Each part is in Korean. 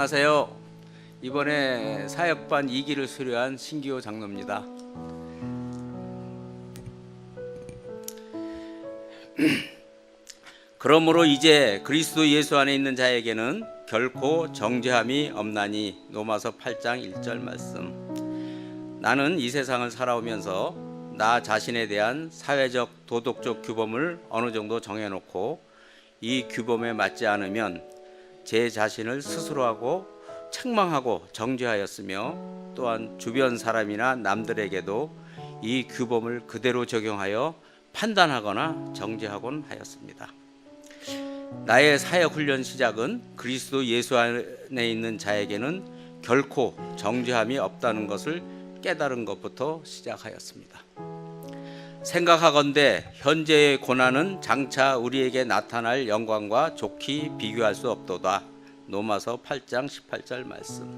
안녕하세요. 이번에 사역반 2기를 수료한 신기호 장로입니다. 그러므로 이제 그리스도 예수 안에 있는 자에게는 결코 정죄함이 없나니 로마서 8장 1절 말씀. 나는 이 세상을 살아오면서 나 자신에 대한 사회적 도덕적 규범을 어느 정도 정해놓고 이 규범에 맞지 않으면 제 자신을 스스로 하고 책망하고 정죄하였으며 또한 주변 사람이나 남들에게도 이 규범을 그대로 적용하여 판단하거나 정죄하곤 하였습니다. 나의 사역 훈련 시작은 그리스도 예수 안에 있는 자에게는 결코 정죄함이 없다는 것을 깨달은 것부터 시작하였습니다. 생각하건대 현재의 고난은 장차 우리에게 나타날 영광과 좋게 비교할 수 없도다. 로마서 8장 18절 말씀.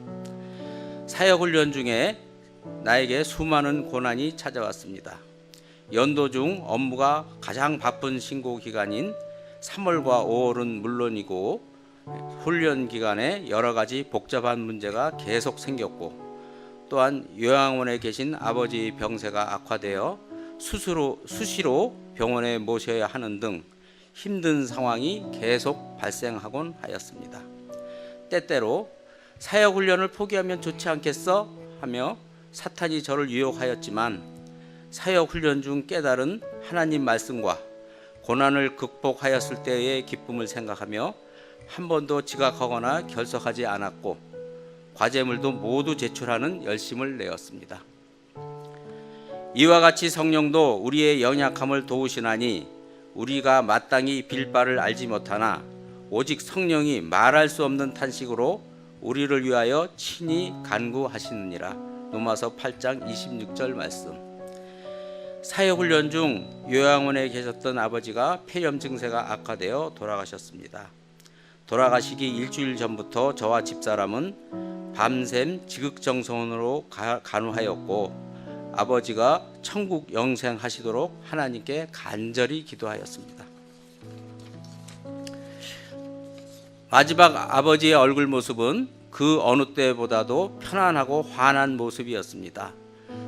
사역 훈련 중에 나에게 수많은 고난이 찾아왔습니다. 연도 중 업무가 가장 바쁜 신고 기간인 3월과 5월은 물론이고 훈련 기간에 여러 가지 복잡한 문제가 계속 생겼고 또한 요양원에 계신 아버지 병세가 악화되어 수시로, 수시로 병원에 모셔야 하는 등 힘든 상황이 계속 발생하곤 하였습니다. 때때로 사역 훈련을 포기하면 좋지 않겠어 하며 사탄이 저를 유혹하였지만 사역 훈련 중 깨달은 하나님 말씀과 고난을 극복하였을 때의 기쁨을 생각하며 한 번도 지각하거나 결석하지 않았고 과제물도 모두 제출하는 열심을 내었습니다. 이와 같이 성령도 우리의 연약함을 도우시나니 우리가 마땅히 빌 바를 알지 못하나 오직 성령이 말할 수 없는 탄식으로 우리를 위하여 친히 간구하시느니라. 로마서 8장 26절 말씀. 사역 훈련 중 요양원에 계셨던 아버지가 폐렴 증세가 악화되어 돌아가셨습니다. 돌아가시기 일주일 전부터 저와 집사람은 밤샘 지극정성으로 간호하였고 아버지가 천국 영생하시도록 하나님께 간절히 기도하였습니다. 마지막 아버지의 얼굴 모습은 그 어느 때보다도 편안하고 환한 모습이었습니다.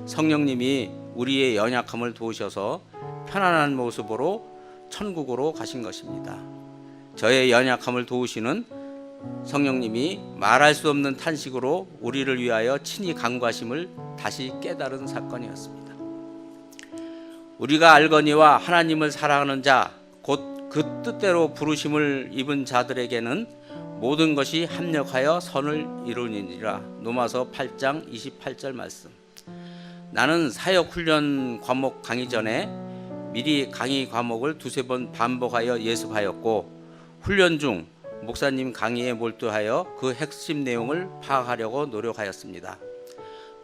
성령님이 우리의 연약함을 도우셔서 편안한 모습으로 천국으로 가신 것입니다. 저의 연약함을 도우시는 성령님이 말할 수 없는 탄식으로 우리를 위하여 친히 간과심을 다시 깨달은 사건이었습니다. 우리가 알거니와 하나님을 사랑하는 자, 곧 그 뜻대로 부르심을 입은 자들에게는 모든 것이 합력하여 선을 이루니라. 로마서 8장 28절 말씀. 나는 사역 훈련 과목 강의 전에 미리 강의 과목을 두세 번 반복하여 예습하였고 훈련 중 목사님 강의에 몰두하여 그 핵심 내용을 파악하려고 노력하였습니다.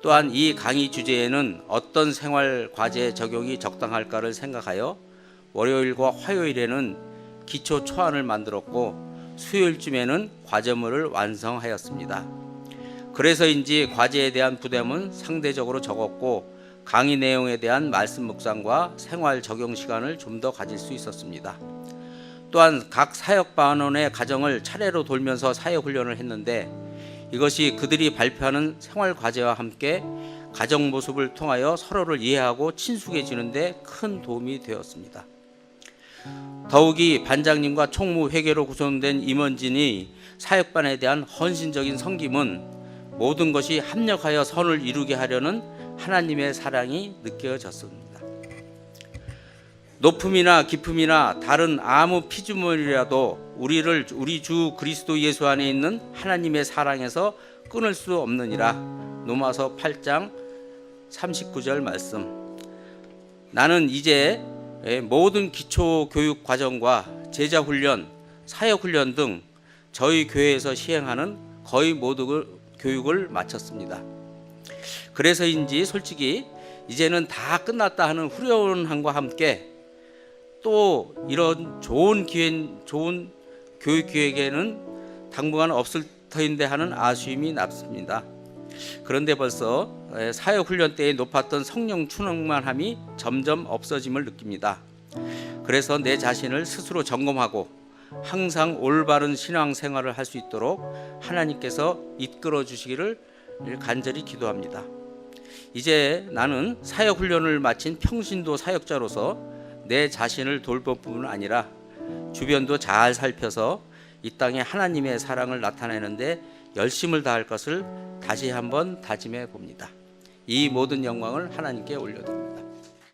또한 이 강의 주제에는 어떤 생활 과제 적용이 적당할까를 생각하여 월요일과 화요일에는 기초 초안을 만들었고 수요일쯤에는 과제물을 완성하였습니다. 그래서인지 과제에 대한 부담은 상대적으로 적었고 강의 내용에 대한 말씀 묵상과 생활 적용 시간을 좀 더 가질 수 있었습니다. 또한 각 사역 반원의 가정을 차례로 돌면서 사역 훈련을 했는데 이것이 그들이 발표하는 생활 과제와 함께 가정 모습을 통하여 서로를 이해하고 친숙해지는데 큰 도움이 되었습니다. 더욱이 반장님과 총무 회계로 구성된 임원진이 사역반에 대한 헌신적인 섬김은 모든 것이 합력하여 선을 이루게 하려는 하나님의 사랑이 느껴졌습니다. 높음이나 깊음이나 다른 아무 피조물이라도 우리를 우리 주 그리스도 예수 안에 있는 하나님의 사랑에서 끊을 수 없느니라. 로마서 8장 39절 말씀. 나는 이제 모든 기초 교육 과정과 제자 훈련, 사역 훈련 등 저희 교회에서 시행하는 거의 모든 교육을 마쳤습니다. 그래서인지 솔직히 이제는 다 끝났다 하는 후련함과 함께 또 이런 좋은 기회, 좋은 교육 기획에는 당분간 없을 터인데 하는 아쉬움이 남습니다. 그런데 벌써 사역 훈련 때에 높았던 성령 충만함이 점점 없어짐을 느낍니다. 그래서 내 자신을 스스로 점검하고 항상 올바른 신앙 생활을 할 수 있도록 하나님께서 이끌어 주시기를 간절히 기도합니다. 이제 나는 사역 훈련을 마친 평신도 사역자로서 내 자신을 돌볼 뿐 아니라 주변도 잘 살펴서 이 땅에 하나님의 사랑을 나타내는데 열심을 다할 것을 다시 한번 다짐해 봅니다. 이 모든 영광을 하나님께 올려드립니다.